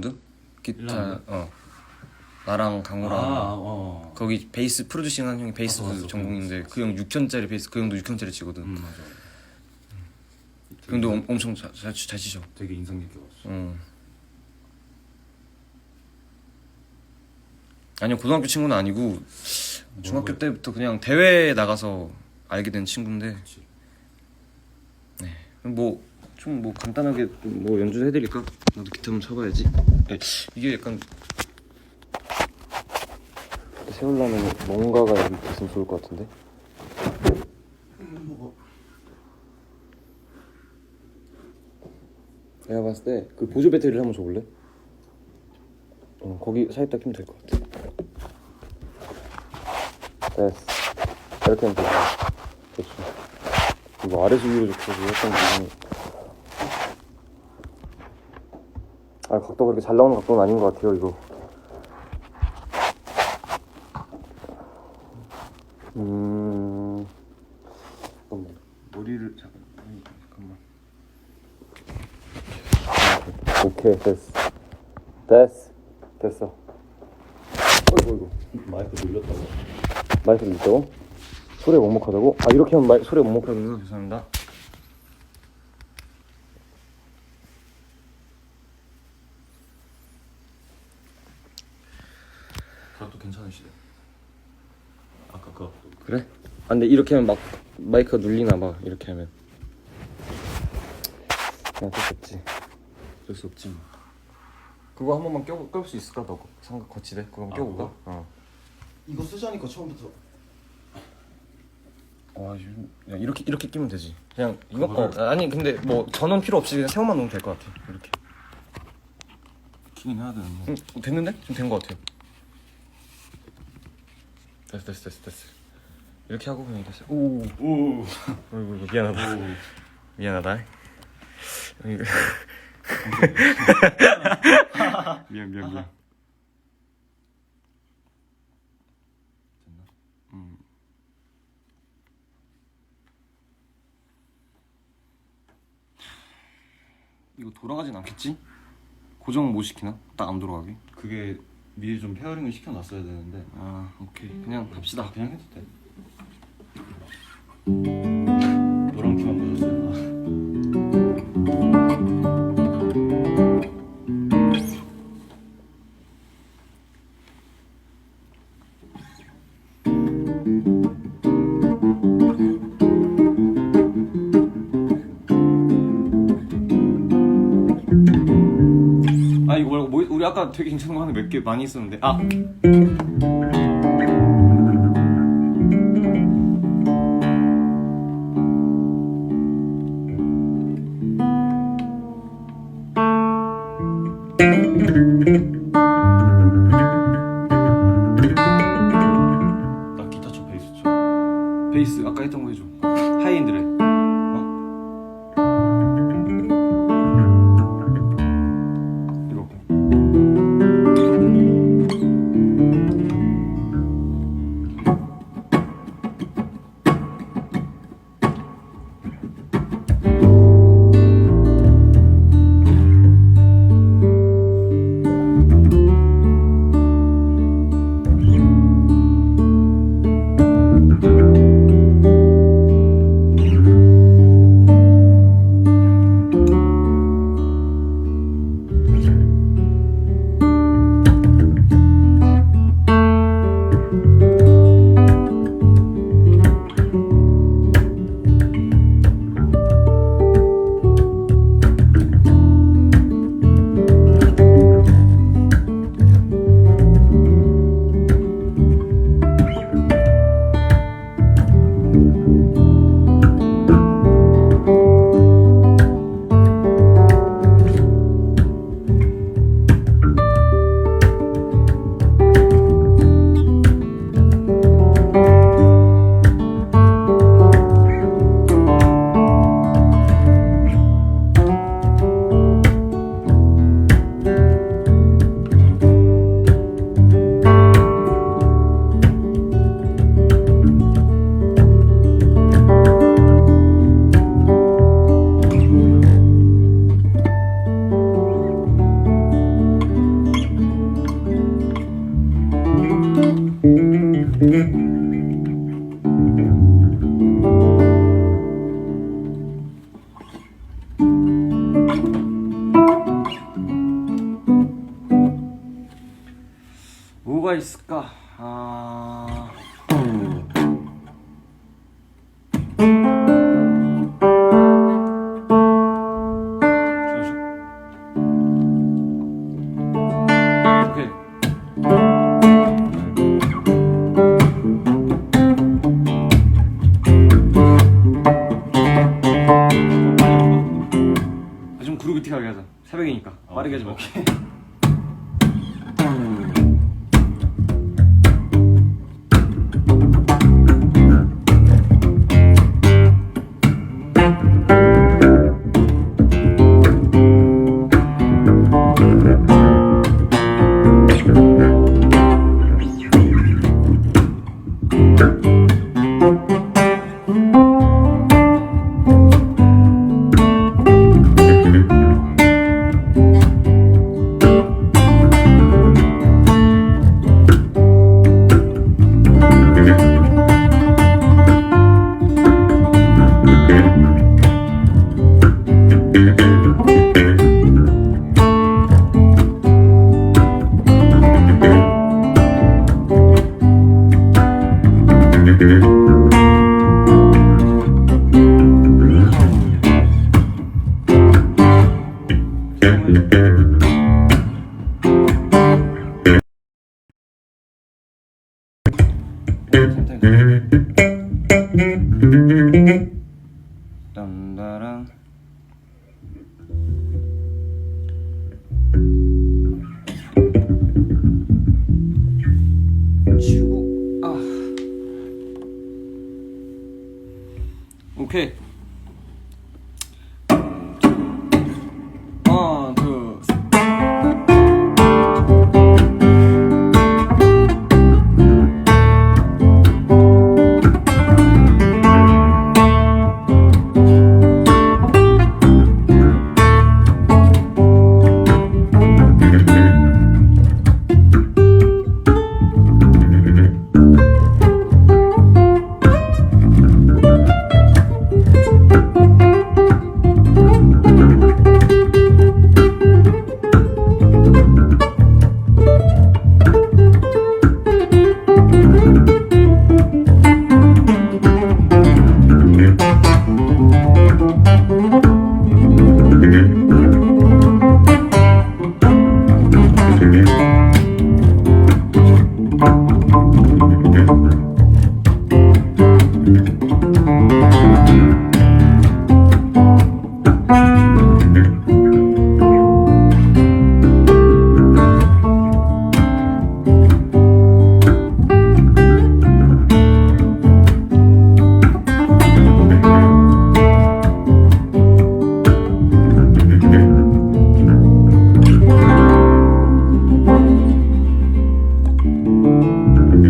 드 기타 일라운드? 어 나랑 강호랑 아, 어. 거기 베이스 프로듀싱 한 형이 베이스 맞아, 맞아. 전공인데 그형 6천짜리 베이스 그 형도 6천짜리 치거든. 음, 맞아. 그 형도 엄- 엄청 잘, 잘, 잘 치셔. 되게 인상 깊게 봤어. 음. 아니요 고등학교 친구는 아니고 중학교? 때부터 그냥 대회에 나가서 알게 된 친구인데 그치. 뭐 좀 뭐 간단하게 좀뭐 연주 를 해드릴까? 나도 기타 한번 쳐봐야지. 네, 이게 약간 세우려면 뭔가가 있으면 좋을 것 같은데. 내가 봤을 때 그 보조 배터리를 한번 줘볼래? 어 거기 사이다 끼면 될 것 같아. 됐어. 이렇게 하면 돼. 그렇죠. 이거 아래서 위로 좋고 약간 이상해. 아 각도가 그렇게 잘 나오는 각도는 아닌 것 같아요 이거. 음. 잠깐만. 머리를 잠깐. 잠깐만. 오케이 됐어. 됐어. 됐어. 어이구 어이구. 마이크 눌렸다고. 마이크 있다고? 소리가 먹먹하다고? 아 이렇게 하면 마이, 소리가 먹먹하군요 죄송합니다 각도 괜찮으시대. 아까 그 각도. 그래? 아 근데 이렇게 하면 막 마이크가 눌리나 봐 이렇게 하면 그냥 어쩔 수 없지 어쩔 수 없지 뭐. 그거 한 번만 껴, 껴볼 수 있을까 너 삼각 거치대 그거 한번 아, 껴볼까? 그거? 어. 이거 쓰자니까 처음부터 와 지금 야, 이렇게 이렇게 끼면 되지 그냥 이거 그거를- 어, 아니 근데 뭐 전원 필요 없이 그냥 세워만 놓으면 될 것 같아 이렇게 키긴 해야 되는데. 응 됐는데? 지금 된것 같아 됐어 됐어 됐어 됐어 이렇게 하고 그냥 됐어 오 오. 어이구 이거 미안하다 미안하다 미안 미안 미안? 음. 이거 돌아가진 않겠지? 고정 못 시키나? 딱 안 돌아가게? 그게 미리 좀 페어링을 시켜놨어야 되는데. 아 오케이 그냥 합시다 그냥 해도 돼. 노란 키만 보셨어요. 아 이거 말고 뭐, 우리 아까 되게 괜찮은 거 하나 몇 개 많이 있었는데 아 나 기타 쳐 베이스 쳐. 베이스 아까 했던 거 해줘 뭐가 있을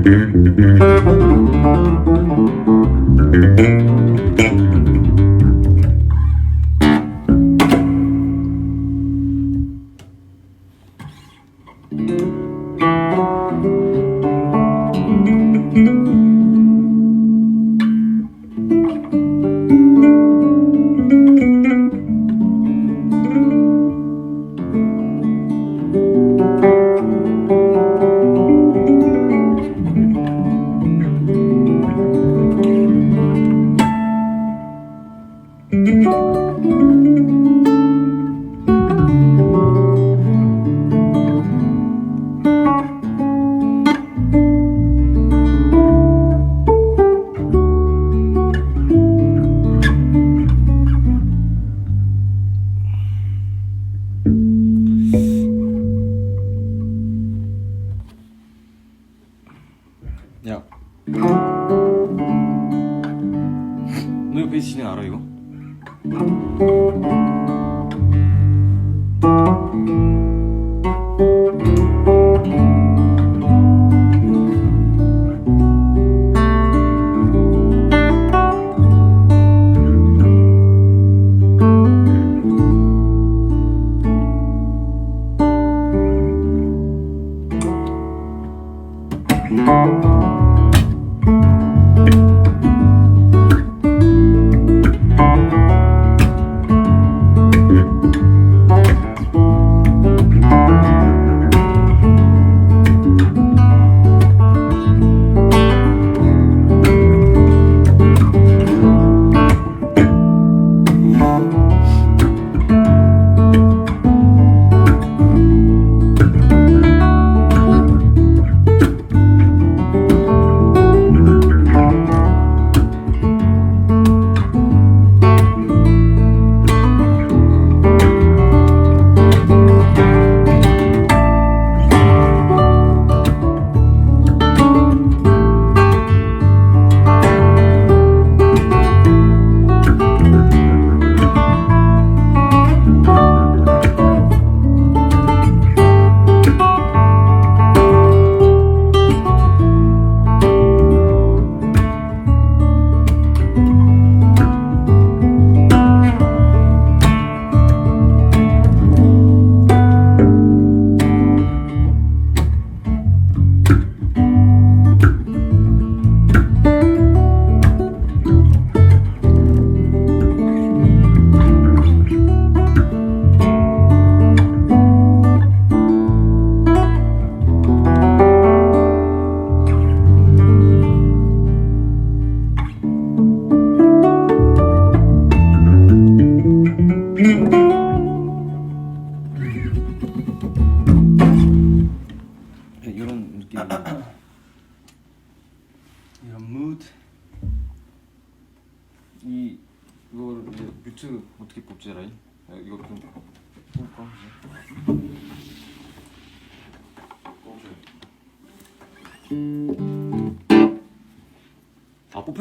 야.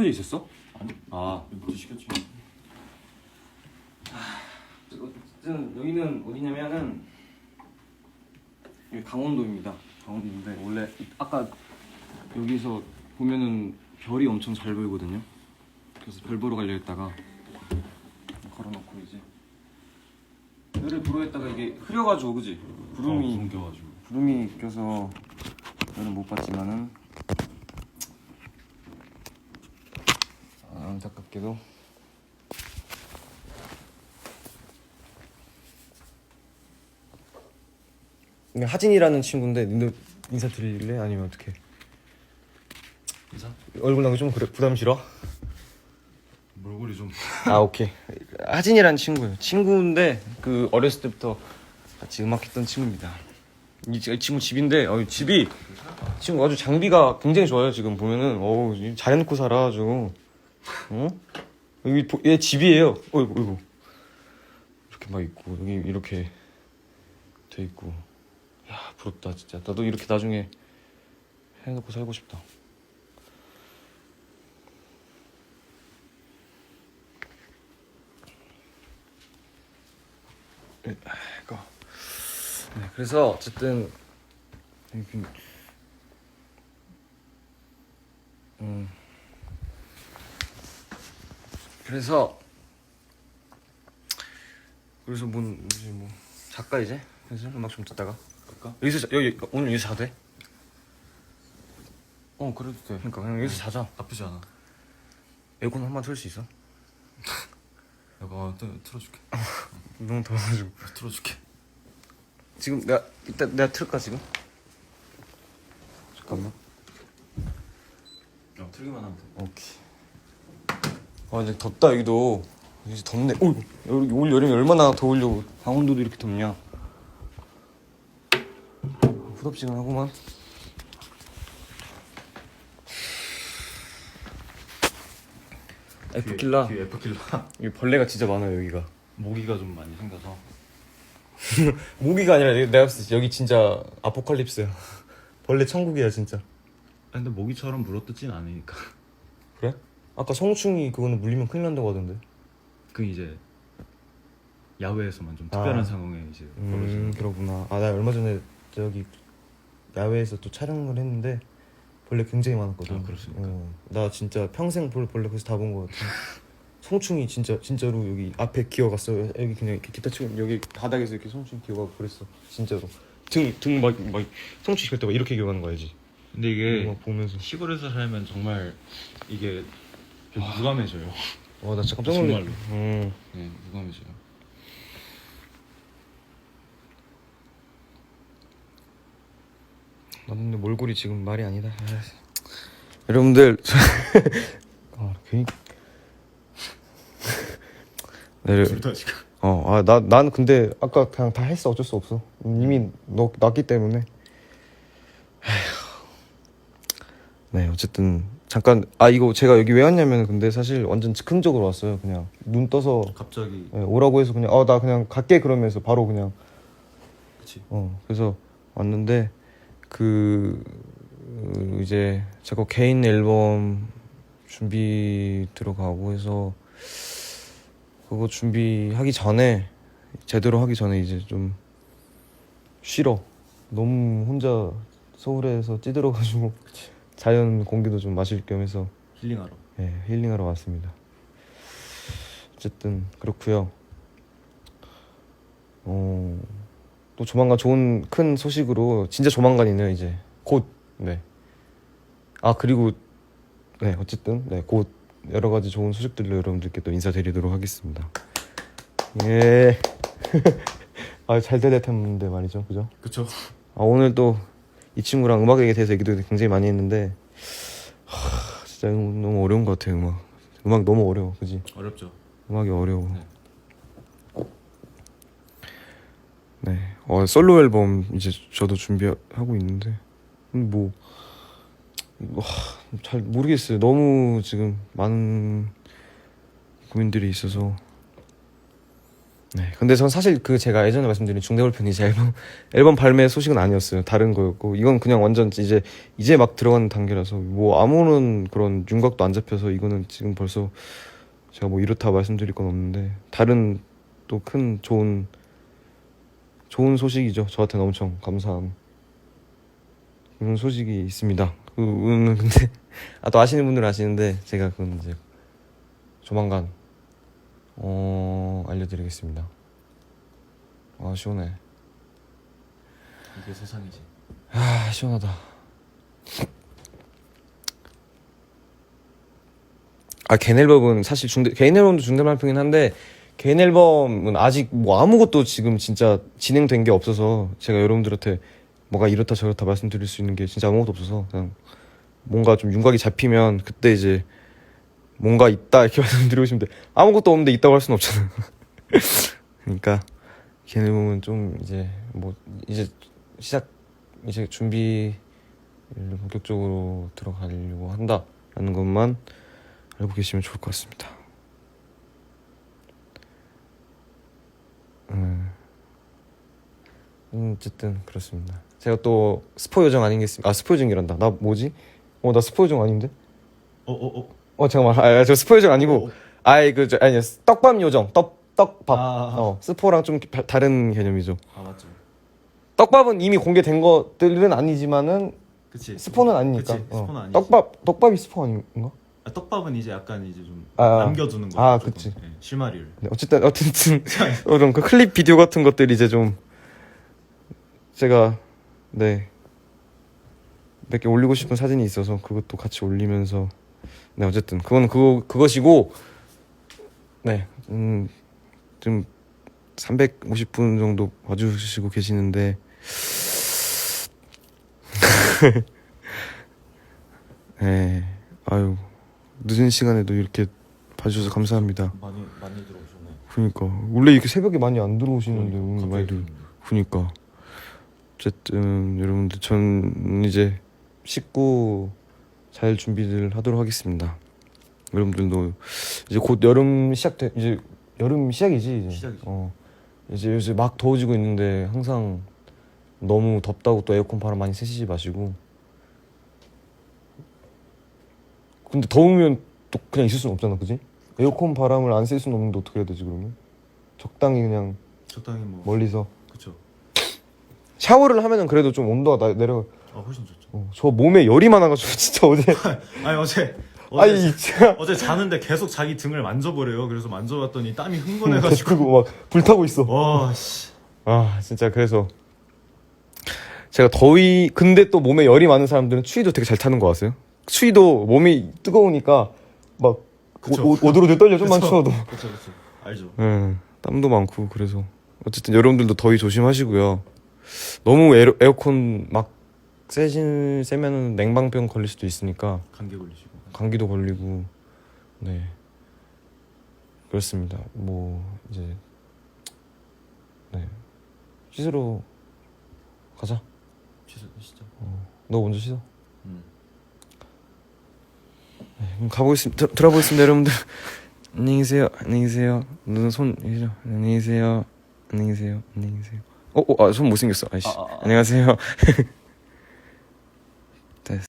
아 뽑혀져 있었어? 아니 아너 시켰지 어쨌든 여기는 어디냐면은 여기 강원도입니다. 강원도인데 원래 이- 아까 여기서 보면은 별이 엄청 잘 보이거든요. 그래서 별 보러 가려 했다가 걸어놓고 이제 별을 보러 했다가 이게 흐려가지고 그지? 구름이 뭉겨가지고 구름이 껴서 별은 못 봤지만은 안타깝게도 하진이라는 친구인데 너 인사 드릴래? 아니면 어떻게? 인사? 얼굴 나오기 좀 그래 부담스러? 얼굴이 좀 아 오케이 하진이라는 친구예요 친구인데 그 어렸을 때부터 같이 음악했던 친구입니다 이, 지- 이 친구 집인데 어, 집이 친구 아주 장비가 굉장히 좋아요 지금 보면은 어우 잘 해놓고 살아 아주 어? 여기 보- 얘 집이에요. 어이구 어이구. 이렇게 막 있고 여기 이렇게 돼 있고. 야 부럽다 진짜. 나도 이렇게 나중에 해놓고 살고 싶다. 네, 그래서 어쨌든 음 그래서 그래서 뭔 이제 뭐 작가 이제 그래서 음악 좀 듣다가 갈까? 여기서 자, 여기 오늘 여기서 자도 돼? 어 그래도 돼. 그러니까 그냥 여기서 자자 나쁘지 않아 에어컨 한 번 틀 수 있어? 내가 어, 틀- 틀어줄게 너무 더워가지고 틀어줄게 지금 내가 이따 내가 틀까 지금? 잠깐만 야 틀기만 하면 돼 오케이. 아 이제 덥다 여기도 이제 덥네. 오, 여기 올 여름에 얼마나 더우려고 강원도도 이렇게 덥냐? 후덥지근하구만. 에프킬라. 뒤에 에프킬라 이 벌레가 진짜 많아요 여기가. 모기가 좀 많이 생겨서 모기가 아니라 내가 내가 봤을 때 여기 진짜 아포칼립스야. 벌레 천국이야 진짜. 아, 근데 모기처럼 물어뜯진 않으니까 그래? 아까 성충이 그거는 물리면 큰일 난다고 하던데. 그 이제 야외에서만 좀 특별한 아. 상황에 이제 음 벌어지는 그러구나. 아 나 얼마 전에 저기 야외에서 또 촬영을 했는데 벌레 굉장히 많았거든. 아, 그렇습니까? 어, 나 진짜 평생 볼 벌레 거기서 다본거 같아. 송충이 진짜 진짜로 여기 앞에 기어갔어. 여기 그냥 이렇게 기타 치고 여기 바닥에서 이렇게 송충이 기어가고 그랬어. 진짜로. 등등막막 송충이 갈 때막 이렇게 기어가는 거 알지? 근데 이게 막 보면서. 시골에서 살면 정말 이게 좀 무감해져요 와 나 진짜 깜짝 정말로. 음. 네 무감해져요. 나 근데 몰골이 지금 말이 아니다. 아이씨. 여러분들 아, 괜히 네, 둘 다 지금 어, 아, 나, 난 근데 아까 그냥 다 했어. 어쩔 수 없어. 이미 너, 났기 때문에. 에휴. 네, 어쨌든 잠깐 아 이거 제가 여기 왜 왔냐면 근데 사실 완전 즉흥적으로 왔어요. 그냥 눈 떠서 갑자기. 예, 오라고 해서 그냥 어나 그냥 갈게 그러면서 바로 그냥. 그치. 어 그래서 왔는데 그 어, 이제 제가 개인 앨범 준비 들어가고 해서 그거 준비하기 전에 제대로 하기 전에 이제 좀 쉬러. 너무 혼자 서울에서 찌들어가지고 자연 공기도 좀 마실 겸 해서 힐링하러 예, 힐링하러 왔습니다. 어쨌든 그렇고요. 어, 또 조만간 좋은 큰 소식으로 진짜 조만간이네요 이제 곧 네. 아 그리고 네 어쨌든 네곧 여러 가지 좋은 소식들로 여러분들께 또 인사드리도록 하겠습니다. 예. 아잘 될 텐데 말이죠, 그죠? 그쵸 아 오늘 또 이 친구랑 음악에 대해서 얘기도 굉장히 많이 했는데 하, 진짜 너무, 어려운 것 같아요 음악. 음악 너무 어려워 그지? 어렵죠. 음악이 어려워. 네. 네. 어, 솔로 앨범 이제 저도 준비하고 있는데 뭐 잘 모르겠어요. 너무 지금 많은 고민들이 있어서 네, 근데 전 사실 그 제가 예전에 말씀드린 중대볼펜 이 제 앨범 앨범 발매 소식은 아니었어요. 다른 거였고 이건 그냥 완전 이제 이제 막 들어가는 단계라서 뭐 아무런 그런 윤곽도 안 잡혀서 이거는 지금 벌써 제가 뭐 이렇다 말씀드릴 건 없는데 다른 또 큰 좋은 좋은 소식이죠. 저한테는 엄청 감사한 그런 소식이 있습니다. 그거는 근데 아 또 아시는 분들은 아시는데 제가 그건 이제 조만간 어 알려드리겠습니다. 아 시원해. 이게 세상이지. 아 시원하다. 아 개인 앨범은 사실 중대 개인 앨범도 중대 발표긴 한데 개인 앨범은 아직 뭐 아무것도 지금 진짜 진행된 게 없어서 제가 여러분들한테 뭐가 이렇다 저렇다 말씀드릴 수 있는 게 진짜 아무것도 없어서 그냥 뭔가 좀 윤곽이 잡히면 그때 이제 뭔가 있다 이렇게 말씀드리고 싶은데 아무것도 없는데 있다고 할 수는 없잖아요. 그러니까 개인 앨범은 좀 이제 뭐 이제 시작 이제 준비를 본격적으로 들어가려고 한다라는 것만 알고 계시면 좋을 것 같습니다. 음, 음, 어쨌든 그렇습니다. 제가 또 스포 요정 아니겠습니까? 아 스포 요정이란다. 나 뭐지? 어 나 스포 요정 아닌데? 어 어 어. 어 잠깐만. 아, 저 스포 요정 아니고. 아이 그저 아니 떡밥 요정. 떡 떡밥. 아. 어 스포랑 좀 바- 다른 개념이죠. 아 맞죠. 떡밥은 이미 공개된 것들은 아니지만은 그치. 스포는 아니니까. 그치. 어. 스포는 아니지. 떡밥 떡밥이 스포 아닌가? 아, 떡밥은 이제 약간 이제 좀 아. 남겨두는 거. 아, 그치. 네, 실마리를. 네, 어쨌든 어쨌든 그런 그 클립 비디오 같은 것들이 이제 좀 제가 네 몇 개 올리고 싶은 사진이 있어서 그것도 같이 올리면서 네 어쨌든 그건 그거 그것이고 네 음 좀 350분 정도 봐주시고 계시는데 네 아유 늦은 시간에도 이렇게 봐주셔서 감사합니다. 많이 많이 들어오셨네. 그러니까 원래 이렇게 새벽에 많이 안 들어오시는데 오늘 많이 들. 그러니까 어쨌든 여러분들 전 이제 씻고 잘 준비를 하도록 하겠습니다. 여러분들도 이제 곧 여름 시작돼 이제 여름 시작이지 이제. 시작이죠. 어 이제 요새 막 더워지고 있는데 항상 너무 덥다고 또 에어컨 바람 많이 쐬시지 마시고. 근데 더우면 또 그냥 있을 수는 없잖아, 그지? 에어컨 바람을 안 쐴 수는 없는데 어떻게 해야 되지 그러면? 적당히 그냥 적당히 뭐. 멀리서 그쵸. 샤워를 하면은 그래도 좀 온도가 나, 내려. 아 훨씬 좋죠. 어, 저 몸에 열이 많아가지고 진짜 어제. 아니 어제 어제 아니 진짜. 어제 자는데 계속 자기 등을 만져보래요. 그래서 만져봤더니 땀이 흥건해가지고. 그리고 막 불타고 있어. 와 씨. 아 진짜 그래서 제가 더위 근데 또 몸에 열이 많은 사람들은 추위도 되게 잘 타는 거 아세요? 추위도 몸이 뜨거우니까 막 그쵸. 오, 오, 오들오들 떨려 좀만 그쵸. 추워도. 그쵸 그쵸. 알죠. 예, 땀도 많고 그래서 어쨌든 여러분들도 더위 조심하시고요. 너무 에어, 에어컨 막 세진 세면은 냉방병 걸릴 수도 있으니까 감기 걸리시고. 감기도 걸리고 네 그렇습니다. 뭐 이제 네 씻으러 가자. 취소하시죠. 너 먼저 씻어. 음. 네, 그럼 가보겠습니다. 들, 들어보겠습니다, 여러분들. 안녕히 계세요. 안녕히 계세요. 눈손 이죠. 안녕히 계세요. 안녕히 계세요. 안녕히 계세요. 어, 어, 아, 손 못생겼어. 아이씨. 아, 아, 아. 안녕하세요.